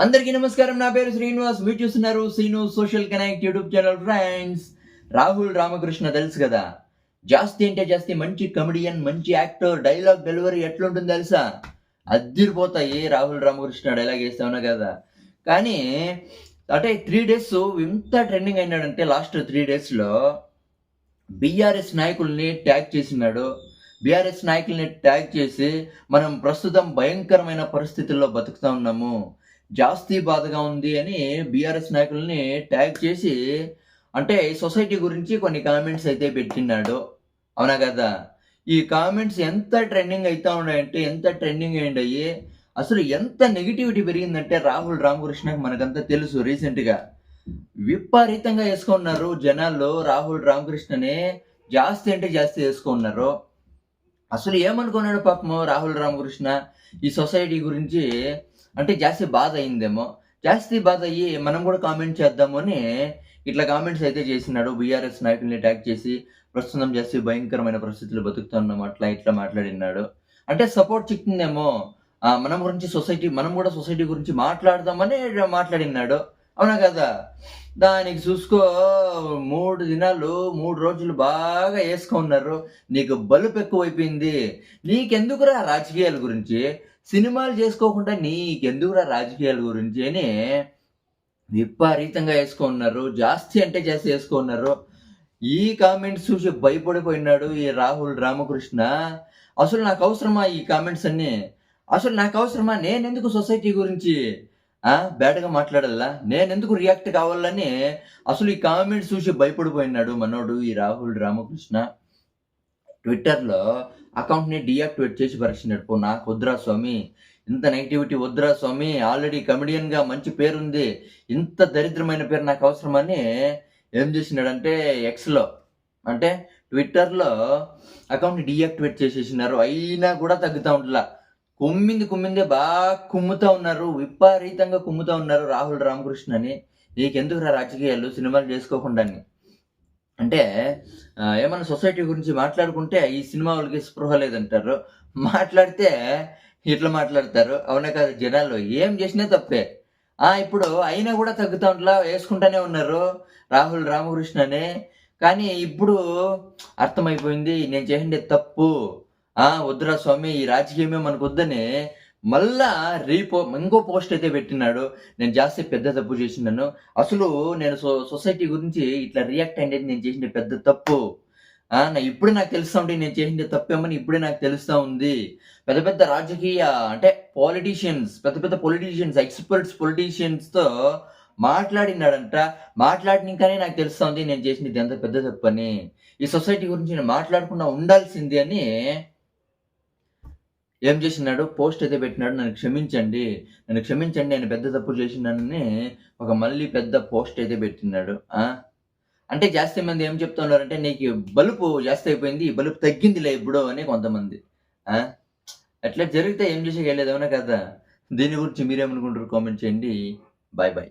అందరికీ నమస్కారం. నా పేరు శ్రీనివాస్. మీరు చూస్తున్నారు Seenu social connect YouTube channel friends. Rahul Ramakrishna తెలుసు కదా? జాస్తి అంటే జాస్తి మంచి కమెడియన్ మంచి యాక్టర్ డైలాగ్ డెలివరీ ఎట్లుంటుంది తెలుసా? అద్దిరిపోతాయి రాహుల్ రామకృష్ణ డైలాగ్ వేస్తావునా కదా? కానీ అంటే త్రీ డేస్ ఇంత ట్రెండింగ్ అయినాడంటే లాస్ట్ త్రీ డేస్లో బీఆర్ఎస్ నాయకుల్ని ట్యాగ్ చేసినాడు. బీఆర్ఎస్ నాయకుల్ని ట్యాగ్ చేసి మనం ప్రస్తుతం భయంకరమైన పరిస్థితుల్లో బతుకుతా ఉన్నాము. జాస్తి బాధగా ఉంది అని బీఆర్ఎస్ నాయకుల్ని ట్యాగ్ చేసి అంటే సొసైటీ గురించి కొన్ని కామెంట్స్ అయితే పెట్టినాడు అవునా కదా? ఈ కామెంట్స్ ఎంత ట్రెండింగ్ అవుతా ఉన్నాయంటే ఎంత ట్రెండింగ్ అయ్యి అసలు ఎంత నెగిటివిటీ పెరిగిందంటే రాహుల్ రామకృష్ణకి మనకంతా తెలుసు రీసెంట్గా. విపరీతంగా వేసుకున్నారు జనాలు రాహుల్ రామకృష్ణని. జాస్తి అంటే జాస్తి వేసుకున్నారు. అసలు ఏమనుకున్నాడు పాపము రాహుల్ రామకృష్ణ? ఈ సొసైటీ గురించి అంటే జాస్తి బాధ అయిందేమో జాస్తి బాధ అయ్యి మనం కూడా కామెంట్ చేద్దాము అని ఇట్లా కామెంట్స్ అయితే చేసినాడు. బీఆర్ఎస్ నాయకుల్ని అటాక్ చేసి ప్రస్తుతం జాస్తి భయంకరమైన పరిస్థితులు బతుకుతున్నాం అట్లా ఇట్లా మాట్లాడినాడు. అంటే సపోర్ట్ చిక్కిందేమో. మనం గురించి సొసైటీ మనం కూడా సొసైటీ గురించి మాట్లాడదామని మాట్లాడినాడు. అవునా కదా? దానికి చూసుకో మూడు దినాలు మూడు రోజులు బాగా వేసుకున్నారు నీకు బలుపు ఎక్కువైపోయింది. నీకెందుకురా రాజకీయాల గురించి? సినిమాలు చేసుకోకుండా నీకెందుకురా రాజకీయాల గురించి అని విపరీతంగా వేసుకున్నారు. జాస్తి అంటే జాస్తి వేసుకున్నారు. ఈ కామెంట్స్ చూసి భయపడిపోయినాడు ఈ రాహుల్ రామకృష్ణ. అసలు నాకు అవసరమా ఈ కామెంట్స్ అన్ని? అసలు నాకు అవసరమా? నేనెందుకు సొసైటీ గురించి? బ్యాడ్గా మాట్లాడాలా? నేనెందుకు రియాక్ట్ కావాలని? అసలు ఈ కామెంట్స్ చూసి భయపడిపోయినాడు మనోడు ఈ రాహుల్ రామకృష్ణ. ట్విట్టర్లో అకౌంట్ని డీయాక్టివేట్ చేసి పరిచినాడు పో నాకు వద్దురా స్వామి. ఇంత నెగిటివిటీ వద్దురా స్వామి. ఆల్రెడీ కమెడియన్గా మంచి పేరుంది. ఇంత దరిద్రమైన పేరు నాకు అవసరమని ఏం చేసినాడంటే ఎక్స్లో అంటే ట్విట్టర్లో అకౌంట్ని డియాక్టివేట్ చేసేసినారు. అయినా కూడా తగ్గుతూ ఉంటలా కుమ్మింది కుమ్మిందే బాగా కుమ్ముతా ఉన్నారు. విపరీతంగా కుమ్ముతా ఉన్నారు రాహుల్ రామకృష్ణ అని నీకెందుకు రా రాజకీయాలు? సినిమాలు చేసుకోకుండా అని. అంటే ఏమైనా ఏమన్నా సొసైటీ గురించి మాట్లాడుకుంటే ఈ సినిమా వాళ్ళకి స్పృహ లేదంటారు. మాట్లాడితే ఇట్లా మాట్లాడతారు. అవునా కాదు జనాలు ఏం చేసినా తప్పే. ఆ ఇప్పుడు అయినా కూడా తగ్గుతా ఉంట్లా వేసుకుంటానే ఉన్నారు రాహుల్ రామకృష్ణనే కానీ ఇప్పుడు అర్థమైపోయింది నేను చేసిండే తప్పు. ఆ వద్దురా స్వామి ఈ రాజకీయమే మనకు వద్దని మళ్ళా రీపో ఇంకో పోస్ట్ అయితే పెట్టినాడు. నేను జాస్తి పెద్ద తప్పు చేసినాను అసలు నేను సో సొసైటీ గురించి ఇట్లా రియాక్ట్ అయ్యేది నేను చేసిన పెద్ద తప్పు. నా ఇప్పుడే నాకు తెలుస్తూ ఉంటే నేను చేసిన తప్పేమని ఇప్పుడే నాకు తెలుస్తూ ఉంది. పెద్ద పెద్ద రాజకీయ అంటే పాలిటీషియన్స్ పెద్ద పెద్ద పొలిటీషియన్స్ ఎక్స్పర్ట్స్ పొలిటీషియన్స్తో మాట్లాడినాడంట. మాట్లాడినాకనే నాకు తెలుస్తా ఉంది నేను చేసినది ఎంత పెద్ద తప్పు అని ఈ సొసైటీ గురించి నేను మాట్లాడకుండా ఉండాల్సింది అని ఏం చేసినాడు? పోస్ట్ అయితే పెట్టినాడు. నన్ను క్షమించండి. నన్ను క్షమించండి నేను పెద్ద తప్పు చేసినానని ఒక మళ్ళీ పెద్ద పోస్ట్ అయితే పెట్టినాడు. అంటే జాస్తి మంది ఏం చెప్తున్నారంటే నీకు బలుపు జాస్తి అయిపోయింది ఈ బలుపు తగ్గిందిలే ఇప్పుడు అని కొంతమంది. అట్లా జరిగితే ఏం చేసేయలేదు అవునా కదా? దీని గురించి మీరేమనుకుంటారు కామెంట్ చేయండి. Bye bye.